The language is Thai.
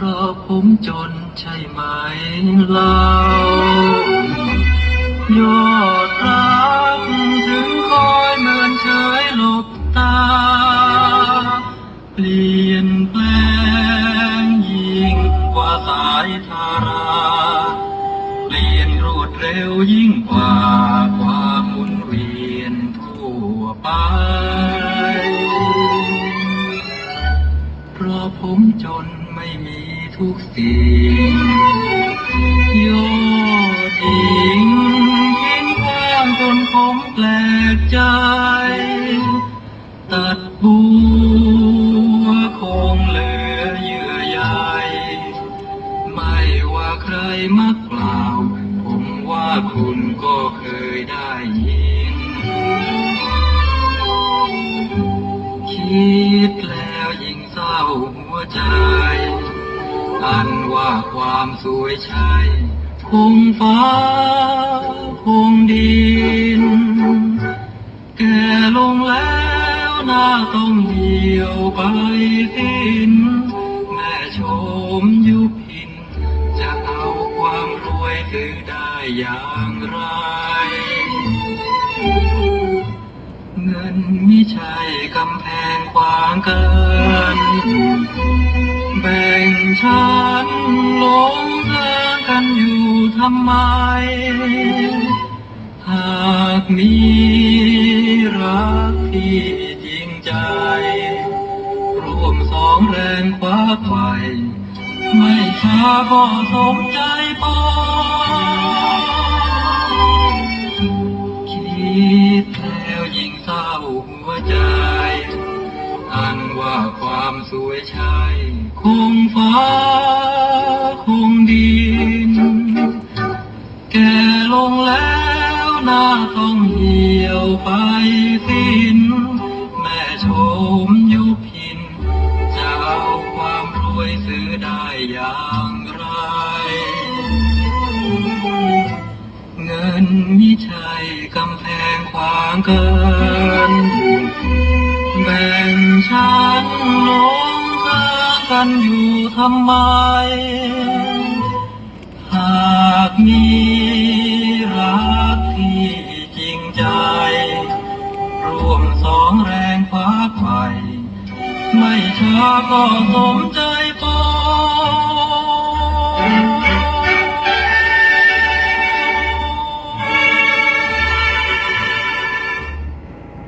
เพราะผมจนใช่ไหมเล่ายอดรักถึงคอยเหมือนเฉยหลบตา เปลี่ยนแปลงยิ่งกว่าสายธารา เปลี่ยนรวดเร็วยิ่งกว่าความมุนเวียนทั่วไป ผมจนไม่มีทุกสิ่งโยดิงทิ้งกว้าจนผมแปลกใจ ตัดบัวคงเหลือเยื่อใยไม่ว่าใครมักกล่าว ผมว่าคุณก็เคยได้ยิน หัวใจอันว่าความสวยใช่คงฟ้าคงดิน แก่ลงแล้วหน้าต้องเหี่ยวไปสิ้นแม่ชมยุพิน จะเอาความรวยซื้อได้อย่างไร เงินไมิใช่กำแพงขวางกัน แบ่งฉันหลงทางกันอยู่ทำไม หากมีรักที่จริงใจ ร่วมสองแรงคว้าไฟไม่ช้าก็สมใจปอง อันว่าความสวยใช่คงฟ้าคงดิน แก่ลงแล้วหน้าต้องเหี่ยวไปสิ้นแม่ชมยุพินจะเอาความรวยซื้อได้อย่างไร เงินมิใช่กำแพงขวางเกิน ฉันหลงเธอกันอยู่ทำไม หากมีรักที่จริงใจ ร่วมสองแรงคว้าไฟไม่ช้าก็สมใจ